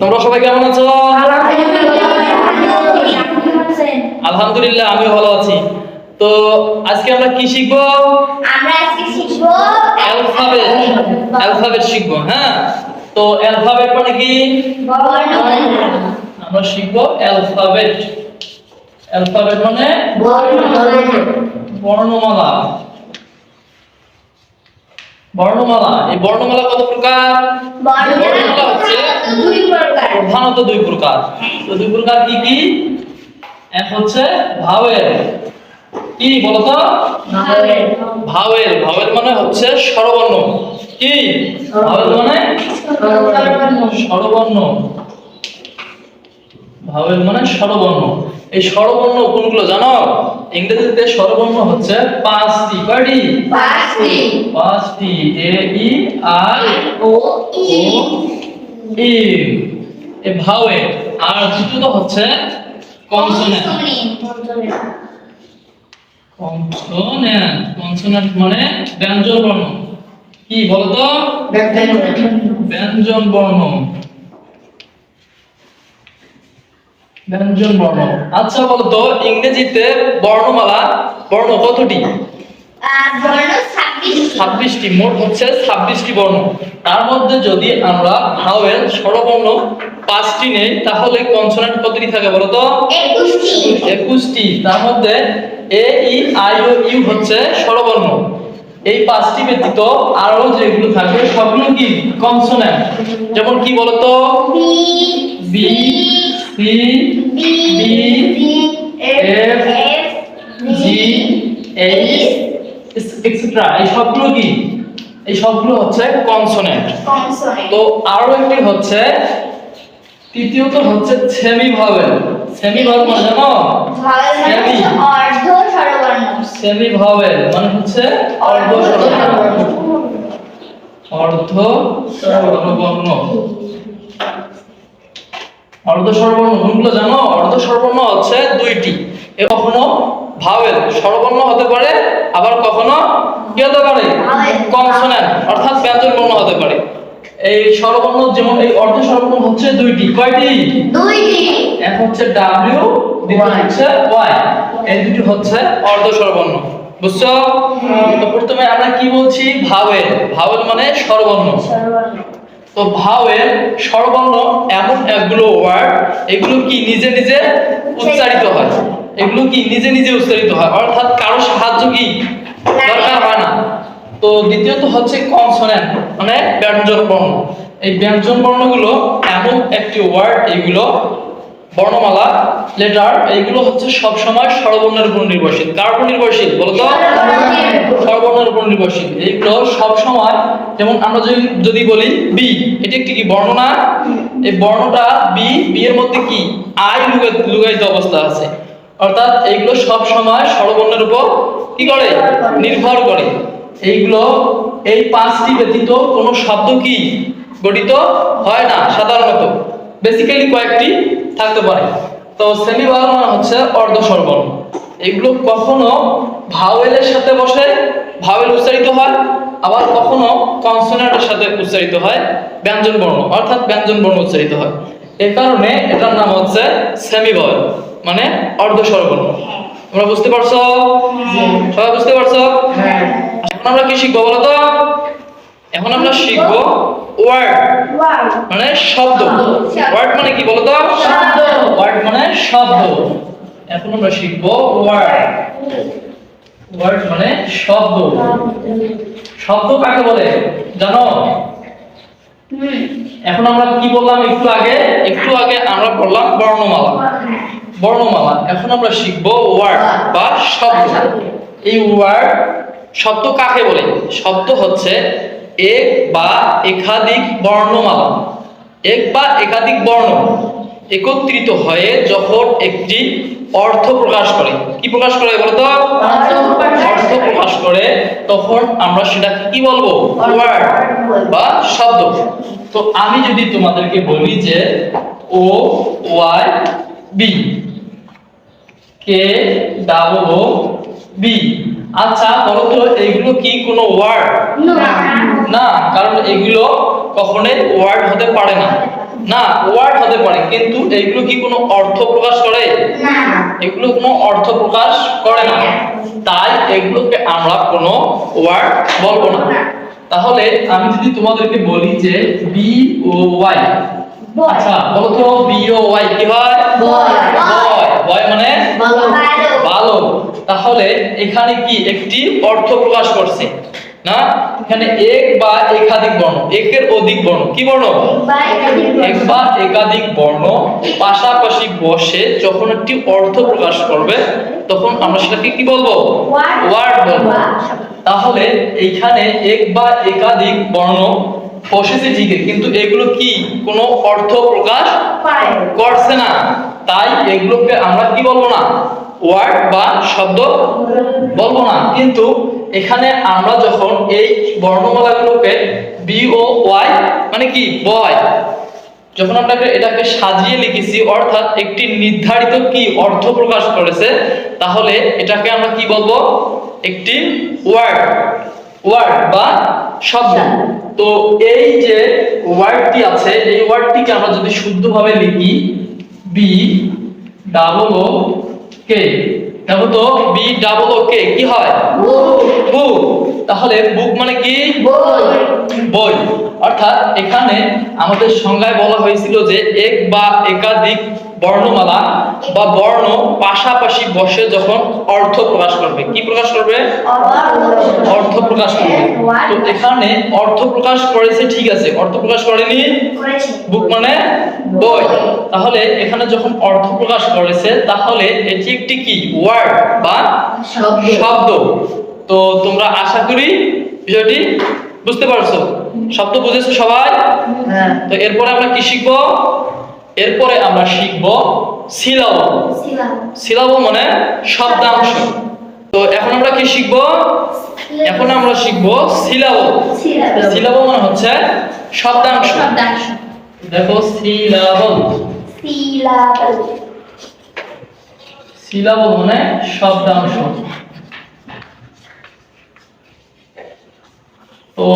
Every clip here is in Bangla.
তোমরা সবাই কেমন আছো? আলহামদুলিল্লাহ আমি ভালো আছি। তো আজকে আমরা কি শিখব? আমরা আজকে শিখব অ্যালফাবেট। অ্যালফাবেট। শিখব হ্যাঁ? তো অ্যালফাবেট মানে কি? বর্ণমালা আমরা শিখব অ্যালফাবেট। অ্যালফাবেট মানে? বর্ণমালা। বর্ণমালা। বর্ণমালা। এই বর্ণমালা কত প্রকার? বর্ণমালা হচ্ছে দুই প্রকার। প্রধানত দুই প্রকার। তো দুই প্রকার কি কি? এক হচ্ছে ভাওয়েল। কি বলতো? ভাওয়েল। ভাওয়েল। মানে হচ্ছে স্বরবর্ণ। কি? ভাওয়েল মানে? স্বরবর্ণ। ভাওয়েল মানে স্বরবর্ণ। এই স্বরবর্ণ কোনগুলো জানো? ইংরেজিতে স্বরবর্ণ হচ্ছে পাঁচটি। কয়টি? পাঁচটি। পাঁচটি। এ ই আর ও ও ই ই। এ ভাওয়েল আর দ্বিতীয়ত হচ্ছে কনসোনেন্ট কনসোনেন্ট কনসোনেন্ট মানে ব্যঞ্জন বর্ণ। কি বলতো? ব্যঞ্জন বর্ণ। ব্যঞ্জন বর্ণ। আচ্ছা বলতো ইংরেজিতে বর্ণমালা বর্ণ কতটি? ছাব্বিশটি মোট হচ্ছে ছাব্বিশটি বর্ণ। তার মধ্যে যদি আমরা ভাওয়েল স্বরবর্ণ পাঁচটি নেই তাহলে কনসোনেন্ট কতটি থাকে বলতো একুশটি। তার মধ্যে এ ই আই ও ইউ হচ্ছে স্বরবর্ণ। এই পাঁচটি ব্যতীত আরও যেগুলো থাকবে সবগুলো কি? কনসোনেন্ট। যেমন কি বলতো B B C B B, B F, F G H etcetera এই সবগুলো কি এই সবগুলো হচ্ছে কনসোনেন্ট তো আরও একটি হচ্ছে তৃতীয়ত হচ্ছে সেমি ভাওয়েল সেমি ভাওয়েল মানে জানো? মানে সেমি হচ্ছে অর্ধ স্বরবর্ণ। সেমি ভাওয়েল মানে হচ্ছে অর্ধ স্বরবর্ণ। অর্ধ স্বরবর্ণ অর্ধ স্বরবর্ণ কোনগুলো জানো? অর্ধ স্বরবর্ণ হচ্ছে দুইটি। এ কখনো ভাওয়েল স্বরবর্ণ হতে পারে আবার কখনো কি হতে পারে? ভাওয়েল। কনসোনেন্ট অর্থাৎ ব্যঞ্জন বর্ণ হতে পারে। এই স্বরবর্ণ যেমন এই অর্ধ স্বরবর্ণ হচ্ছে দুইটি। কয়টি? দুইটি। এক হচ্ছে ডাব্লিউ দ্বিতীয় হচ্ছে ওয়াই এই দুটি হচ্ছে অর্ধ স্বরবর্ণ বুঝছ? তো প্রথমে আমরা কি বলছি? ভাওয়েল। ভাওয়েল মানে স্বরবর্ণ তো ভাওয়েল স্বরবর্ণ এমন একগুলো ওয়ার্ড এগুলো কি নিজে নিজে উচ্চারিত হয়? এগুলো কি নিজে নিজে উচ্চারিত হয়? অর্থাৎ কারও সাহায্য কি দরকার হয়? না তো দ্বিতীয়ত হচ্ছে কনসোনেন্ট মানে ব্যঞ্জন বর্ণ। এই ব্যঞ্জন বর্ণগুলো এমন একটি ওয়ার্ড এগুলো বর্ণমালা লেটার এইগুলো হচ্ছে সব সময় স্বরবর্ণের উপর নির্ভরশীল। কার উপর নির্ভরশীল বলো তো? স্বরবর্ণের উপর নির্ভরশীল। এইগুলো সব সময় যেমন আমরা যদি যদি বলি বি এটি একটি কি বর্ণনা এই বর্ণটা বি বি এর মধ্যে কি? আই লুগাই- লুগায়িত অবস্থা আছে। অর্থাৎ এইগুলো সব সময় স্বরবর্ণের উপর কি করে? নির্ভর করে। এইগুলো এই পাঁচটি ব্যতীত কোনো শব্দ কি গঠিত হয় না সাধারণত? বেসিক্যালি কয়েকটি থাকতে পারে। তো সেমি ভাওয়েল মানে হচ্ছে অর্ধ স্বরবর্ণ এগুলো কখনো ভাওয়েলের সাথে বসে ভাওয়েল উচ্চারিত হয় আবার কখনো কনসোনেন্টের সাথে উচ্চারিত হয় ব্যঞ্জন বর্ণ অর্থাৎ ব্যঞ্জন বর্ণ উচ্চারিত হয়। এই কারণে এটার নাম হচ্ছে সেমি ভাওয়েল মানে অর্ধ স্বরবর্ণ তোমরা বুঝতে পারছ? সবাই বুঝতে পারছ? এখন আমরা কি শিখব বলো তো? এখন আমরা শিখব ওয়ার্ড মানে শব্দ। ওয়ার্ড মানে কি বলতো শব্দ। ওয়ার্ড মানে শব্দ। এখন আমরা শিখব ওয়ার্ড ওয়ার্ড মানে শব্দ। শব্দ কাকে বলে? জানো? এখন আমরা কি বললাম একটু আগে? একটু আগে আমরা বললাম বর্ণমালা। বর্ণমালা। এখন আমরা শিখব ওয়ার্ড বা শব্দ। এই ওয়ার্ড শব্দ কাকে বলে? শব্দ হচ্ছে এক বা একাধিক বর্ণমালা। এক বা একাধিক বর্ণ একত্রিত হয়ে যখন একটি অর্থ প্রকাশ করে। কি প্রকাশ করে বলতো? অর্থ প্রকাশ করে, তখন আমরা সেটাকে কি বলব? ওয়ার্ড বা শব্দ। তো আমি যদি তোমাদেরকে বলি যে O, Y, B, K, double B. আচ্ছা বলো তো এইগুলো কি কোনো ওয়ার্ড না। কারণ এগুলো কখনোই ওয়ার্ড হতে পারে না। না ওয়ার্ড হতে পারে কিন্তু এইগুলো কি কোনো অর্থ প্রকাশ করে? না। এগুলো কোনো অর্থ প্রকাশ করে না। তাই এগুলোকে আমরা কোনো ওয়ার্ড বলব না। তাহলে আমি যদি তোমাদেরকে বলি যে বি ও ওয়াই আচ্ছা বলো তো বি ও ওয়াই কি হয়? বয় মানে? ভালো। তাহলে এখানে কি একটি অর্থ প্রকাশ করছে? না? এখানে এক বা একাধিক বর্ণ। একের অধিক বর্ণ। কি বর্ণ? এক বা একাধিক বর্ণ। পাশাপাশি বসে যখন একটি অর্থ প্রকাশ করবে তখন আমরা সেটাকে কি বলব? ওয়ার্ড বলব। তাহলে এইখানে এক বা একাধিক বর্ণ বসেছে ঠিকই কিন্তু এগুলো কি কোনো অর্থ প্রকাশ করছে না। তাই এগুলোকে আমরা কি বলব না? ওয়ার্ড বা শব্দ বলব না। কিন্তু এখানে আমরা যখন এই বর্ণমালাগুলোকে বি ও ওয়াই মানে কি? বয়। যখন আমরা এটাকে সাজিয়ে লিখেছি, অর্থাৎ একটি নির্ধারিত কি অর্থ প্রকাশ করেছে, তাহলে এটাকে আমরা কি বলব? একটি ওয়ার্ড। ওয়ার্ড বা শব্দ। তো এই যে ওয়ার্ডটি আছে, এই ওয়ার্ডটিকে আমরা যদি শুদ্ধভাবে লিখি বি ডাবল ও কে দেখো তো বি ডাবল ও কে কি হয়? বুক তাহলে বুক মানে কি? বই। অর্থাৎ এখানে আমাদের সংজ্ঞায় বলা হয়েছিল যে এক বা একাধিক বর্ণমালা বা বর্ণ পাশাপাশি বসে যখন অর্থ প্রকাশ করবে। কি প্রকাশ করবে? অর্থ প্রকাশ করবে। তো এখানে অর্থ প্রকাশ করেছে ঠিক আছে। অর্থ প্রকাশ করেনি? বুক মানে বই। তাহলে এখানে যখন অর্থ প্রকাশ করেছে তাহলে এটি একটি কি? ওয়ার্ড বা শব্দ। তো তোমরা আশা করি বিষয়টি বুঝতে পারছ। শব্দ বুঝেছ সবাই? হ্যাঁ। তো এরপরে আমরা কি শিখব? এরপরে আমরা শিখব সিলাব। সিলাব। মানে শব্দাংশ। তো এখন আমরা কি শিখব? এখন আমরা শিখব সিলাব। সিলাব। মানে হচ্ছে শব্দাংশ। দেখো সিলাব। সিলাবল সিলাব মানে শব্দাংশ। তো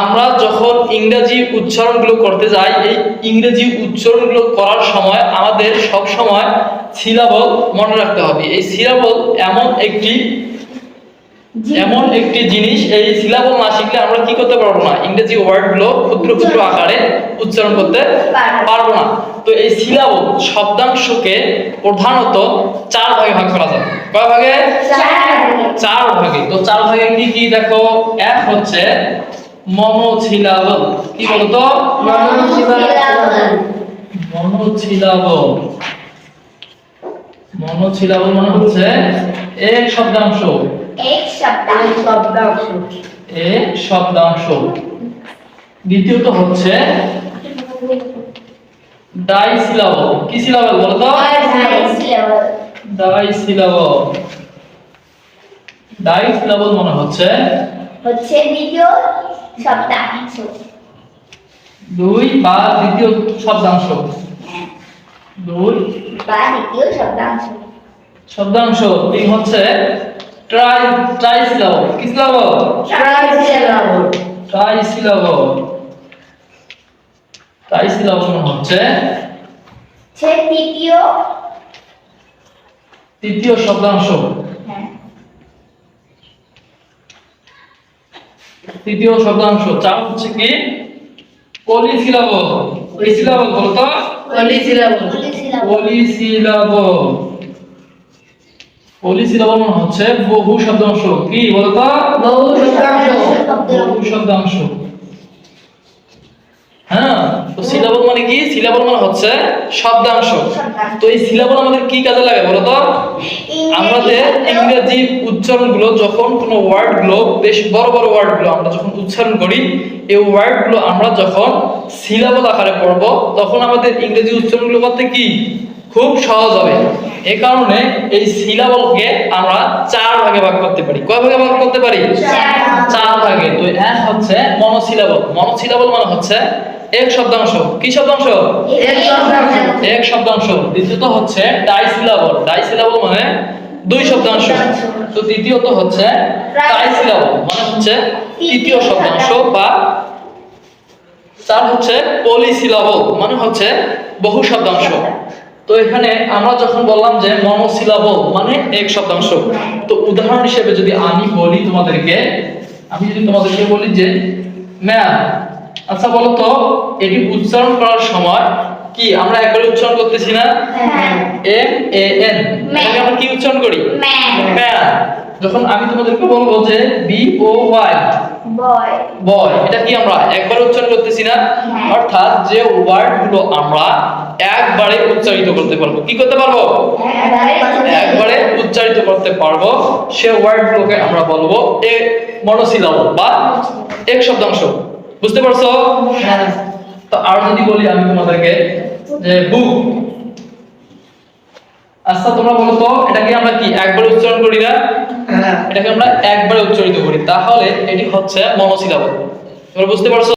আমরা যখন ইংরেজি উচ্চারণগুলো করতে যাই, এই ইংরেজি উচ্চারণগুলো করার সময় আমাদের সব সময় সিলাবল মনে রাখতে হবে। এই সিলাবল এমন একটি এমন একটি জিনিস এই সিলাবল না শিখলে আমরা কি করতে পারব না? ইংরেজি ওয়ার্ডগুলো ক্ষুদ্র ক্ষুদ্র আকারে উচ্চারণ করতে পারব। না। তো এই সিলাবল শব্দাংশকে প্রধানত চার ভাগে ভাগ করা যায়। কয় ভাগে? চার ভাগে। তো চার ভাগে কি কি? দেখো এক হচ্ছে মনোছিলাবল কি বলতো? মনোছিলাবল মনোছিলাবল মানে হচ্ছে এক শব্দাংশ। এক শব্দাংশ। শব্দাংশ। এক শব্দাংশ। দ্বিতীয়ত হচ্ছে ডাই সিলাবল কি সিলাবল বলতো সিলাবল ডাই সিলাবল ডাই সিলাবল মানে হচ্ছে? হচ্ছে দ্বিতীয় শব্দাংশ। দুই বা দ্বিতীয় শব্দাংশ। দুই বা দ্বিতীয় শব্দাংশ। শব্দাংশ। তিন হচ্ছে? ট্রাই ট্রাই সিলাবল কি সিলাবল ট্রাই সিলাবল ট্রাই সিলাবল মানে হচ্ছে? হচ্ছে তৃতীয় তৃতীয় শব্দাংশ। হ্যাঁ। তৃতীয় শব্দাংশ। চার হচ্ছে কি? পলিসিলাবল। পলিসিলাবল বলতো পলিসিলাবল। সিলাবল পলিসিলাবল। পলিসিলাবল মানে হচ্ছে বহু শব্দাংশ। কি বলতো বহু শব্দাংশ। বহু শব্দাংশ। হ্যাঁ তো সিলাবল মানে কি? সিলাবল মানে হচ্ছে শব্দাংশ। তো এই সিলাবল আমাদের কি কাজে লাগে বলো তো? আমাদের ইংরেজি উচ্চারণগুলো যখন কোনো ওয়ার্ডগুলো বেশ বড় বড় ওয়ার্ডগুলো আমরা যখন উচ্চারণ করি এই ওয়ার্ডগুলো আমরা যখন সিলাবল আকারে পড়ব তখন আমাদের ইংরেজি উচ্চারণগুলো করতে কি? খুব সহজ হবে। এই কারণে এই সিলাবলকে আমরা চার ভাগে ভাগ করতে পারি। কয় ভাগে ভাগ করতে পারি? চার ভাগে। তো এক হচ্ছে মনোসিলাবল মনোসিলাবল মানে হচ্ছে এক শব্দাংশ। কি শব্দাংশ? এক শব্দাংশ। দ্বিতীয়ত হচ্ছে ডাইসিলাবল ডাইসিলাবল মানে দুই শব্দাংশ। তো তৃতীয়ত হচ্ছে ট্রাইসিলাবল মানে হচ্ছে তৃতীয় শব্দাংশ বা চার হচ্ছে পলিসিলাবল মানে হচ্ছে বহু শব্দাংশ। তো এখানে আমরা যখন বললাম যে মনোসিলাবল মানে এক শব্দাংশ তো উদাহরণ হিসেবে যদি আমি বলি তোমাদেরকে আমি যদি তোমাদেরকে বলি যে ম্যাম আচ্ছা বলো তো এটি উচ্চারণ করার সময় কি আমরা একবারে উচ্চারণ করতেছি না? এম এ এন আমরা কি উচ্চারণ করি? Man ma'am. যখন আমি তোমাদেরকে বলব যে বি ও ওয়াই বয়। এটা কি আমরা? একবার উচ্চারণ করতেছি না? হ্যাঁ। অর্থাৎ যে ওয়ার্ডগুলো আমরা একবারে উচ্চারিত করতে পারব কি করতে পারব? একবারে একবারে উচ্চারিত করতে পারব। সে ওয়ার্ড গুলোকে আমরা বলব এ মনোসিলাবল বা এক শব্দাংশ। বুঝতে পারছ? হ্যাঁ। তো আর যদি বলি আমি তোমাদেরকে যে বুক আচ্ছা তোমরা বলো তো এটাকে আমরা কি একবার উচ্চারণ করি না? হ্যাঁ। এটাকে আমরা একবার উচ্চারিত করি। তাহলে এটি হচ্ছে মনোসিলাবল তোমরা বুঝতে পারছ?